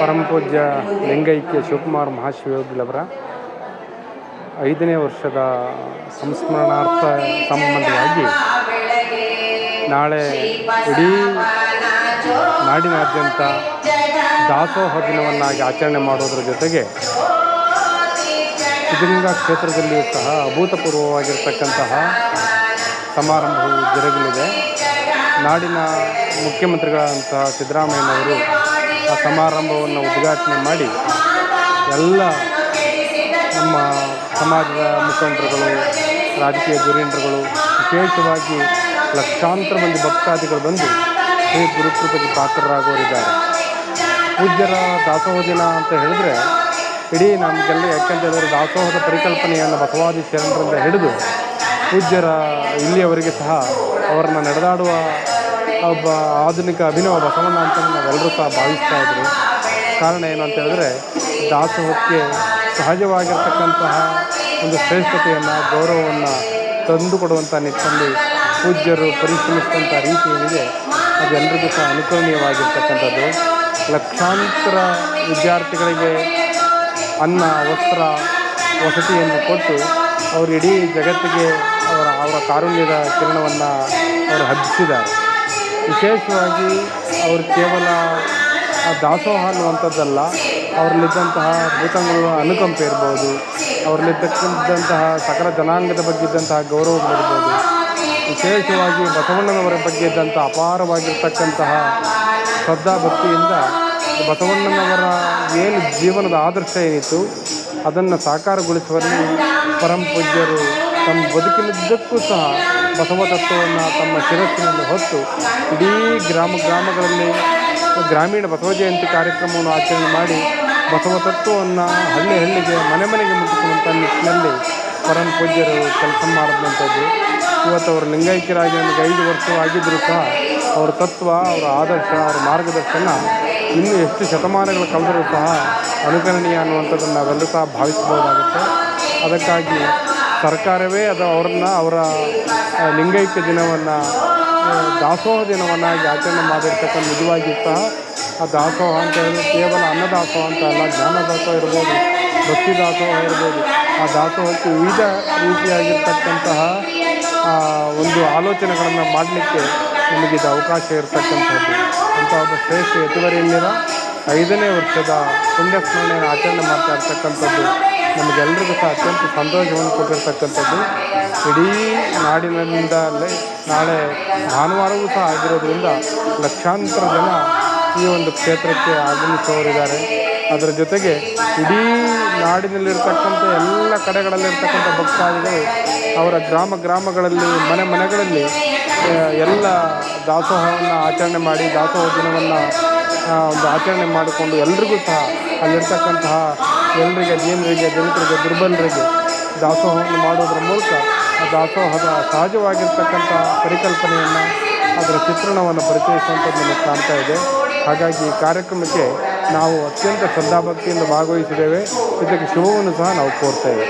ಪರಮಪೂಜ್ಯ ಲಿಂಗೈಕ್ಯ ಶಿವಕುಮಾರ್ ಮಹಾಶಿವಯೋಗಿಗಳವರ ಐದನೇ ವರ್ಷದ ಸಂಸ್ಮರಣಾರ್ಥ ಸಂಬಂಧವಾಗಿ ನಾಳೆ ಇಡೀ ನಾಡಿನಾದ್ಯಂತ ದಾಸೋಹ ದಿನವನ್ನಾಗಿ ಆಚರಣೆ ಮಾಡೋದ್ರ ಜೊತೆಗೆ ಸಿದ್ಧಗಂಗಾ ಕ್ಷೇತ್ರದಲ್ಲಿಯೂ ಸಹ ಅಭೂತಪೂರ್ವವಾಗಿರ್ತಕ್ಕಂತಹ ಸಮಾರಂಭವು ಜರುಗಲಿದೆ. ನಾಡಿನ ಮುಖ್ಯಮಂತ್ರಿಗಳಾದಂತಹ ಸಿದ್ದರಾಮಯ್ಯನವರು ಆ ಸಮಾರಂಭವನ್ನು ಉದ್ಘಾಟನೆ ಮಾಡಿ ಎಲ್ಲ ನಮ್ಮ ಸಮಾಜದ ಮುಖಂಡರುಗಳು, ರಾಜಕೀಯ ಧುರೀಣರುಗಳು, ವಿಶೇಷವಾಗಿ ಲಕ್ಷಾಂತರ ಮಂದಿ ಭಕ್ತಾದಿಗಳು ಬಂದು ಶ್ರೀ ಗುರುಕೃಪೆಗೆ ಪಾತ್ರರಾಗುವರಿದ್ದಾರೆ ಪೂಜ್ಯರ ದಾಸೋಹ ದಿನ ಅಂತ ಹೇಳಿದ್ರೆ ಇಡೀ ನಮಗೆಲ್ಲ ಯಾಕೆಂತ ಹೇಳಿದ್ರೆ ದಾಸೋಹದ ಪರಿಕಲ್ಪನೆಯನ್ನು ಬಸವಾದಿ ಶರಣರಿಂದ ಹಿಡಿದು ಪೂಜ್ಯರ ಇಲ್ಲಿಯವರಿಗೆ ಸಹ ಅವರನ್ನು ನಡೆದಾಡುವ ಒಬ್ಬ ಆಧುನಿಕ ಅಭಿನವ ಬಸವಣ್ಣ ಅಂತ ನಾವೆಲ್ಲರೂ ಸಹ ಭಾವಿಸ್ತಾ ಇದ್ರು ಕಾರಣ ಏನು ಅಂತ ಹೇಳಿದ್ರೆ, ದಾಸೋಹಕ್ಕೆ ಸಹಜವಾಗಿರ್ತಕ್ಕಂತಹ ಒಂದು ಶ್ರೇಷ್ಠತೆಯನ್ನು, ಗೌರವವನ್ನು ತಂದುಕೊಡುವಂಥ ನಿಟ್ಟಿನಲ್ಲಿ ಪೂಜ್ಯರು ಪರಿಶ್ರಮಿಸಿದಂಥ ರೀತಿ ಏನಿದೆ ಅದೆಲ್ಲರಿಗೂ ಸಹ ಅನುಕರಣೀಯವಾಗಿರ್ತಕ್ಕಂಥದ್ದು. ಲಕ್ಷಾಂತರ ವಿದ್ಯಾರ್ಥಿಗಳಿಗೆ ಅನ್ನ, ವಸ್ತ್ರ, ವಸತಿಯನ್ನು ಕೊಟ್ಟು ಅವರು ಇಡೀ ಜಗತ್ತಿಗೆ ಅವರ ಅವರ ಕಾರುಣ್ಯದ ಕಿರಣವನ್ನು ಅವರು ಹಬ್ಬಿಸಿದ್ದಾರೆ. ವಿಶೇಷವಾಗಿ ಅವರು ಕೇವಲ ದಾಸೋಹ ಅನ್ನುವಂಥದ್ದಲ್ಲ, ಅವರಲ್ಲಿದ್ದಂತಹ ಭೂತಗಳ ಅನುಕಂಪ ಇರ್ಬೋದು, ಅವರಲ್ಲಿದ್ದಕ್ಕಿದ್ದಂತಹ ಸಕಲ ಜನಾಂಗದ ಬಗ್ಗೆ ಇದ್ದಂತಹ ಗೌರವಗಳಿರ್ಬೋದು ವಿಶೇಷವಾಗಿ ಬಸವಣ್ಣನವರ ಬಗ್ಗೆ ಇದ್ದಂಥ ಅಪಾರವಾಗಿರ್ತಕ್ಕಂತಹ ಶ್ರದ್ಧಾಭಕ್ತಿಯಿಂದ ಬಸವಣ್ಣನವರ ಏನು ಜೀವನದ ಆದರ್ಶ ಏನಿತ್ತು, ಅದನ್ನು ಸಾಕಾರಗೊಳಿಸುವಲ್ಲಿ ಪರಮ ಪೂಜ್ಯರು ತಮ್ಮ ಬದುಕಿನುದ್ದಕ್ಕೂ ಸಹ ಬಸವ ತತ್ವವನ್ನು ತಮ್ಮ ಶಿರಸ್ಸಿನಲ್ಲಿ ಹೊತ್ತು ಇಡೀ ಗ್ರಾಮ ಗ್ರಾಮಗಳಲ್ಲಿ ಗ್ರಾಮೀಣ ಬಸವ ಜಯಂತಿ ಕಾರ್ಯಕ್ರಮವನ್ನು ಆಚರಣೆ ಮಾಡಿ ಬಸವ ತತ್ವವನ್ನು ಹಳ್ಳಿ ಹಳ್ಳಿಗೆ ಮನೆ ಮನೆಗೆ ಮುಟ್ಟಿಸುವಂಥ ನಿಟ್ಟಿನಲ್ಲಿ ಪರಂ ಪೂಜ್ಯರು ಕೆಲಸ ಮಾಡಿದಂಥದ್ದು ಇವತ್ತು ಅವರು ಲಿಂಗೈಕ್ಯರಾಗಿ ನಮಗೆ ಐದು ವರ್ಷವಾಗಿದ್ದರೂ ಸಹ ಅವರ ತತ್ವ, ಅವರ ಆದರ್ಶ, ಅವರ ಮಾರ್ಗದರ್ಶನ ಇನ್ನೂ ಎಷ್ಟು ಶತಮಾನಗಳ ಕಳೆದರೂ ಸಹ ಅನುಕರಣೀಯ ಅನ್ನುವಂಥದ್ದನ್ನು ನಾವೆಲ್ಲರೂ ಸಹ ಭಾವಿಸ್ಬೋದಾಗುತ್ತೆ ಅದಕ್ಕಾಗಿ ಸರ್ಕಾರವೇ ಅದು ಅವ್ರನ್ನ ಅವರ ಲಿಂಗೈಕ್ಯ ದಿನವನ್ನು ದಾಸೋಹ ದಿನವನ್ನಾಗಿ ಆಚರಣೆ ಮಾಡಿರ್ತಕ್ಕಂಥ ನಿಜವಾಗಿ ಸಹ ಆ ದಾಸೋಹ ಅಂತ ಹೇಳಿದ್ರೆ ಕೇವಲ ಅನ್ನದಾಸೋಹ ಅಂತ ಅಲ್ಲ ಜ್ಞಾನ ದಾಸೋಹ ಇರ್ಬೋದು ಭಕ್ತಿ ದಾಸೋಹ ಇರ್ಬೋದು, ಆ ದಾಸೋಹಕ್ಕೆ ವಿವಿಧ ರೀತಿಯಾಗಿರ್ತಕ್ಕಂತಹ ಒಂದು ಆಲೋಚನೆಗಳನ್ನು ಮಾಡಲಿಕ್ಕೆ ನಮಗಿದು ಅವಕಾಶ ಇರತಕ್ಕಂಥದ್ದು. ಅಂಥ ಒಬ್ಬ ಶ್ರೇಷ್ಠ ಯತಿವರಿಯಲ್ಲಿರ ಐದನೇ ವರ್ಷದ ಪುಣ್ಯ ಸ್ಮರಣೆಯನ್ನು ಆಚರಣೆ ಮಾಡ್ತಾ ಇರ್ತಕ್ಕಂಥದ್ದು ನಮಗೆಲ್ಲರಿಗೂ ಸಹ ಅತ್ಯಂತ ಸಂತೋಷವನ್ನು ಕೊಟ್ಟಿರ್ತಕ್ಕಂಥದ್ದು. ಇಡೀ ನಾಡಿನಿಂದಲೇ ನಾಳೆ ಭಾನುವಾರವೂ ಸಹ ಆಗಿರೋದ್ರಿಂದ ಲಕ್ಷಾಂತರ ಜನ ಈ ಒಂದು ಕ್ಷೇತ್ರಕ್ಕೆ ಆಗಮಿಸುವವರಿದ್ದಾರೆ. ಅದರ ಜೊತೆಗೆ ಇಡೀ ನಾಡಿನಲ್ಲಿರ್ತಕ್ಕಂಥ ಎಲ್ಲ ಕಡೆಗಳಲ್ಲಿರ್ತಕ್ಕಂಥ ಭಕ್ತಾದಿಗಳು ಅವರ ಗ್ರಾಮ ಗ್ರಾಮಗಳಲ್ಲಿ, ಮನೆ ಮನೆಗಳಲ್ಲಿ ಎಲ್ಲ ದಾಸೋಹವನ್ನು ಆಚರಣೆ ಮಾಡಿ, ದಾಸೋಹ ದಿನವನ್ನು ಒಂದು ಆಚರಣೆ ಮಾಡಿಕೊಂಡು ಎಲ್ರಿಗೂ ಸಹ ಅಲ್ಲಿರ್ತಕ್ಕಂತಹ ಎಲ್ಲರಿಗೆ ಜೀವನರಿಗೆ, ದಲಿತರಿಗೆ, ದುರ್ಬಲರಿಗೆ ದಾಸೋಹವನ್ನು ಮಾಡೋದ್ರ ಮೂಲಕ ಆ ದಾಸೋಹದ ಸಹಜವಾಗಿರ್ತಕ್ಕಂಥ ಪರಿಕಲ್ಪನೆಯನ್ನು, ಅದರ ಚಿತ್ರಣವನ್ನು ಪರಿಚಯಿಸುವಂಥದ್ದು ನಮಗೆ ಕಾಣ್ತಾ ಇದೆ. ಹಾಗಾಗಿ ಈ ಕಾರ್ಯಕ್ರಮಕ್ಕೆ ನಾವು ಅತ್ಯಂತ ಶ್ರದ್ಧಾಭಕ್ತಿಯಿಂದ ಭಾಗವಹಿಸಿದ್ದೇವೆ. ಇದಕ್ಕೆ ಶುಭವನ್ನು ಸಹ ನಾವು ಕೋರ್ತೇವೆ